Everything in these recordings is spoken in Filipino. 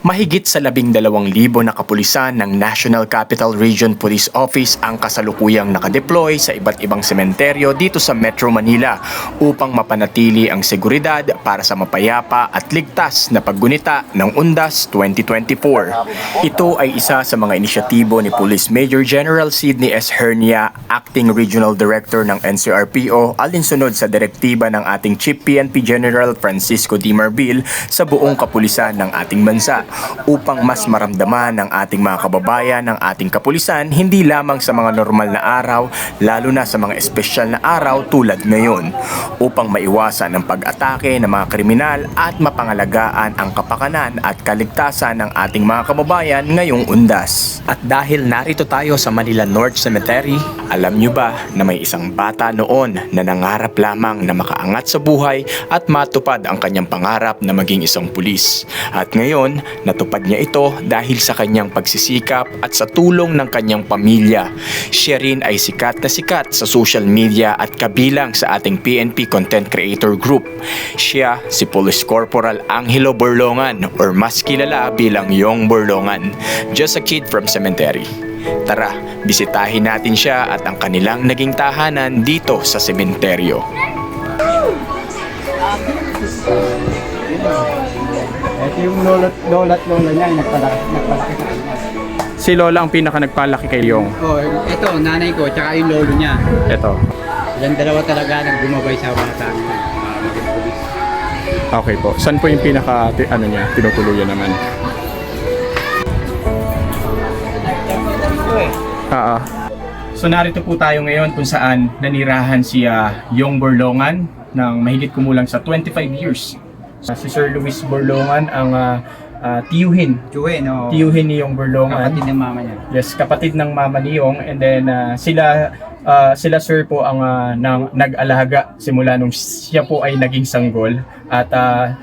Mahigit sa labing dalawang libo na kapulisan ng National Capital Region Police Office ang kasalukuyang nakadeploy sa iba't ibang sementeryo dito sa Metro Manila upang mapanatili ang seguridad para sa mapayapa at ligtas na paggunita ng Undas 2024. Ito ay isa sa mga inisyatibo ni Police Major General Sidney S. Hernia, Acting Regional Director ng NCRPO, alinsunod sa direktiba ng ating Chief PNP General Francisco D. Marbil sa buong kapulisan ng ating bansa upang mas maramdaman ng ating mga kababayan ng ating kapulisan hindi lamang sa mga normal na araw lalo na sa mga espesyal na araw tulad ngayon upang maiwasan ang pag-atake ng mga kriminal at mapangalagaan ang kapakanan at kaligtasan ng ating mga kababayan ngayong undas. At dahil narito tayo sa Manila North Cemetery, alam nyo ba na may isang bata noon na nangarap lamang na makaangat sa buhay at matupad ang kanyang pangarap na maging isang pulis. At ngayon, natupad niya ito dahil sa kanyang pagsisikap at sa tulong ng kanyang pamilya. Siya rin ay sikat na sikat sa social media at kabilang sa ating PNP Content Creator Group. Siya si Police Corporal Angelo Borlongan or mas kilala bilang Yong Borlongan. Just a kid from cemetery. Tara, bisitahin natin siya at ang kanilang naging tahanan dito sa sementeryo. Ito yung lola't lola niya, yung nagpalaki, nagpalaki sa kanya. Si Lola ang pinaka nagpalaki kay Yong. Oh, ito, nanay ko, tsaka yung lolo niya. Ito. Ilang dalawa talaga sa bata niya. Uh, maging pulis. Okay po. Saan po yung pinaka ti- ano niya, tinutuluyan naman? Ito eh. Oo. So narito po tayo ngayon kung saan nanirahan si ah, Yong Borlongan ng mahigit kumulang sa 25 years. Ah, si Sir Luis Borlongan ang ah, ah, tiyuhin. Chue, no? Tiyuhin ni Yong Borlongan. Kapatid ng mama niya. Yes, kapatid ng mama ni Yong and then ah, sila ah, sila sir po ang ah, nang, nag-alaga simula nung siya po ay naging sanggol at ah,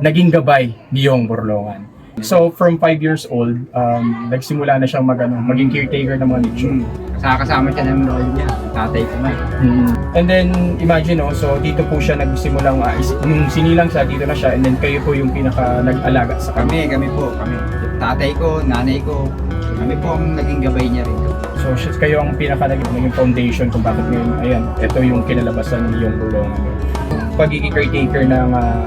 naging gabay ni Yong Borlongan. So from 5 years old, um, nagsimula na siyang mag, ano, maging caretaker ng mga nicho. Hmm. Kasama siya ng lolo niya. Tatay ko na. Mm. And then imagine oh, so dito po siya nagsimulang uh, is, nung sinilang siya dito na siya and then kayo po yung pinaka nag-alaga sa kanya. Kami, kami po, kami. Tatay ko, nanay ko, kami po ang naging gabay niya rin. So siya, kayo ang pinaka naging, naging foundation kung bakit ngayon ayan, ito yung kinalabasan ni yung bulongan. Pagiging caretaker ng uh,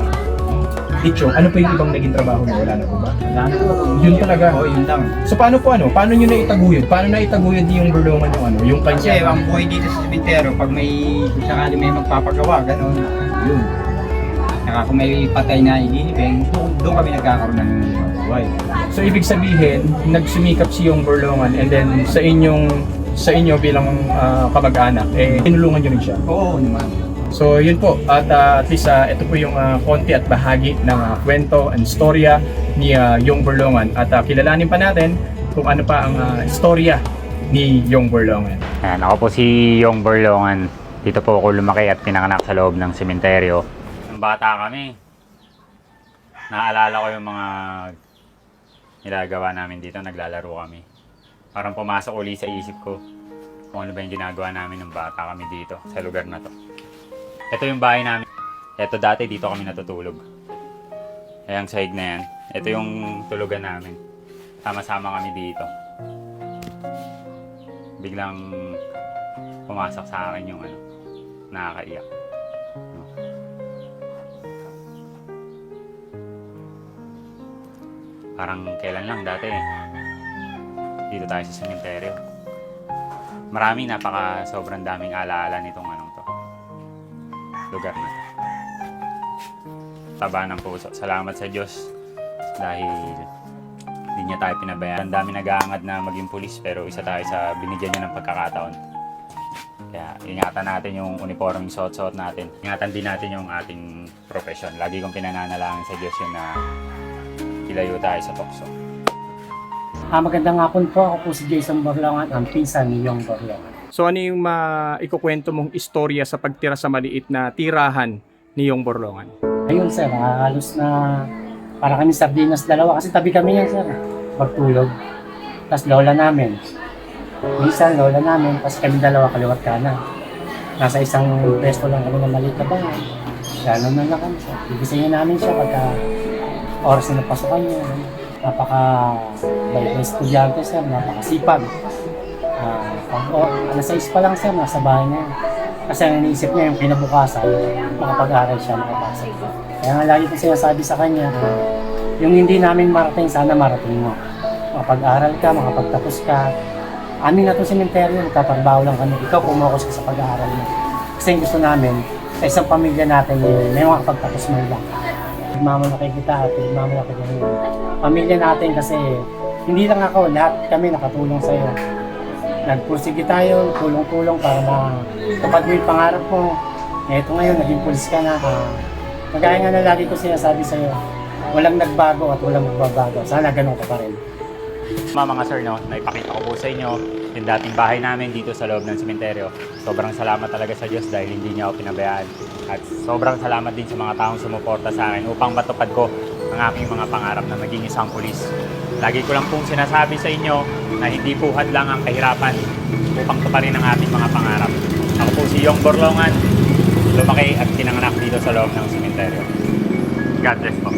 Ticho, ano pa yung ibang naging trabaho niya? Wala na po ba? Wala na po. Yun talaga. Oo, yun lang. So paano po ano? Paano nyo naitaguyod? Paano naitaguyod yung bulongan yung ano? Yung Kasi kanya? ang buhay dito sa simentero, pag may kung sakali may magpapagawa, gano'n, yun. Saka kung may patay na ililibing, doon, doon kami nagkakaroon ng buhay. So ibig sabihin, nagsumikap si yung Borlongan and then sa inyong sa inyo bilang ah, kamag-anak, eh tinulungan niyo rin siya. Oo naman. So yun po, at ah, at least ah, ito po yung ah, konti at bahagi ng ah, kwento and storya ni ah, Yung Borlongan. At ah, kilalanin pa natin kung ano pa ang ah, istorya ni Yung Borlongan. Ayan, ako po si Yong Borlongan. Dito po ako lumaki at pinanganak sa loob ng sementeryo. Nung bata kami, naalala ko yung mga nilagawa namin dito, naglalaro kami. Parang pumasok uli sa isip ko kung ano ba yung ginagawa namin ng bata kami dito, sa lugar na to. Ito yung bahay namin. Ito dati dito kami natutulog. Ayan sahig na yan. Ito yung tulugan namin. Sama-sama kami dito. Biglang pumasok sa akin yung ano, nakakaiyak. Parang kailan lang dati eh. Dito tayo sa sementeryo. Maraming napaka sobrang daming alaala nitong to. Lugar na to. Taba ng puso. Salamat sa Diyos dahil hindi niya tayo pinabayaan. Ang dami nag-aangad na maging pulis pero isa tayo sa binigyan niya ng pagkakataon. Kaya ingatan natin yung uniform yung suot-suot natin. Ingatan din natin yung ating profession. Lagi kong pinananalangin sa Diyos yun na ilayo tayo sa tukso. Ah, magandang hapon po. Ako po si Jason Borlongan, ang pinsan ni Yong Borlongan. So ano yung maikukwento mong istorya sa pagtira sa maliit na tirahan ni Yung Borlongan? Ayun sir, ah, halos na para kami sardinas dalawa kasi tabi kami yan sir. Pagtulog. Tapos lola namin. Minsan lola namin, tapos kami dalawa kaliwat kanan. Nasa isang pwesto lang kami na maliit na bahay. Gano'n na lang kami sir. Ibisingin namin siya pagka oras na napasukan niya. napaka bait na estudyante sir, napakasipag. Ah, pag o, alas 6 pa lang sir, nasa bahay na yan. Kasi ang iniisip niya yung kinabukasan, makapag-aral siya, makapasok. Kaya nga lagi ko sinasabi sa kanya, yung hindi namin marating, sana marating mo. Makapag-aral ka, makapagtapos ka. Amin na itong sementeryo, magtatrabaho lang kami. Ikaw, pumokus ka sa pag-aaral mo. Kasi gusto namin, sa isang pamilya natin, eh, may makapagtapos man lang. Nagmamalaki kita at nagmamalaki din pamilya natin kasi hindi lang ako, lahat kami nakatulong sa'yo. Nagpursige tayo, tulong-tulong para matupad mo yung pangarap mo. Ito ngayon, naging pulis ka na. Uh, kagaya nga na lagi ko sinasabi sa'yo, walang nagbago at walang magbabago. Sana ganun ka pa rin. Mga mga sir, no, naipakita ko po sa inyo yung dating bahay namin dito sa loob ng sementeryo. Sobrang salamat talaga sa Diyos dahil hindi niya ako pinabayaan. At sobrang salamat din sa mga taong sumuporta sa akin upang matupad ko ang aking mga pangarap na maging isang pulis. Lagi ko lang pong sinasabi sa inyo na hindi buhat lang ang kahirapan upang tuparin ang ating mga pangarap. Ako po si Yong Borlongan, lumaki at pinanganak dito sa loob ng sementeryo. God bless po.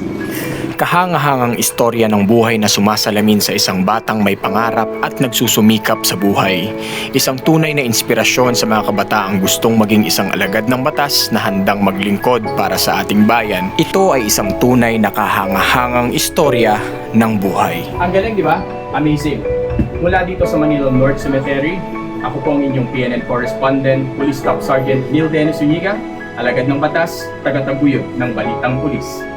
Kahangahangang istorya ng buhay na sumasalamin sa isang batang may pangarap at nagsusumikap sa buhay. Isang tunay na inspirasyon sa mga kabataang gustong maging isang alagad ng batas na handang maglingkod para sa ating bayan. Ito ay isang tunay na kahangahangang istorya ng buhay. Ang galing, di ba? Amazing. Mula dito sa Manila North Cemetery, ako po ang inyong PNN correspondent, Police Staff Sergeant Neil Dennis Uniga, alagad ng batas, taga-taguyod ng Balitang Pulis.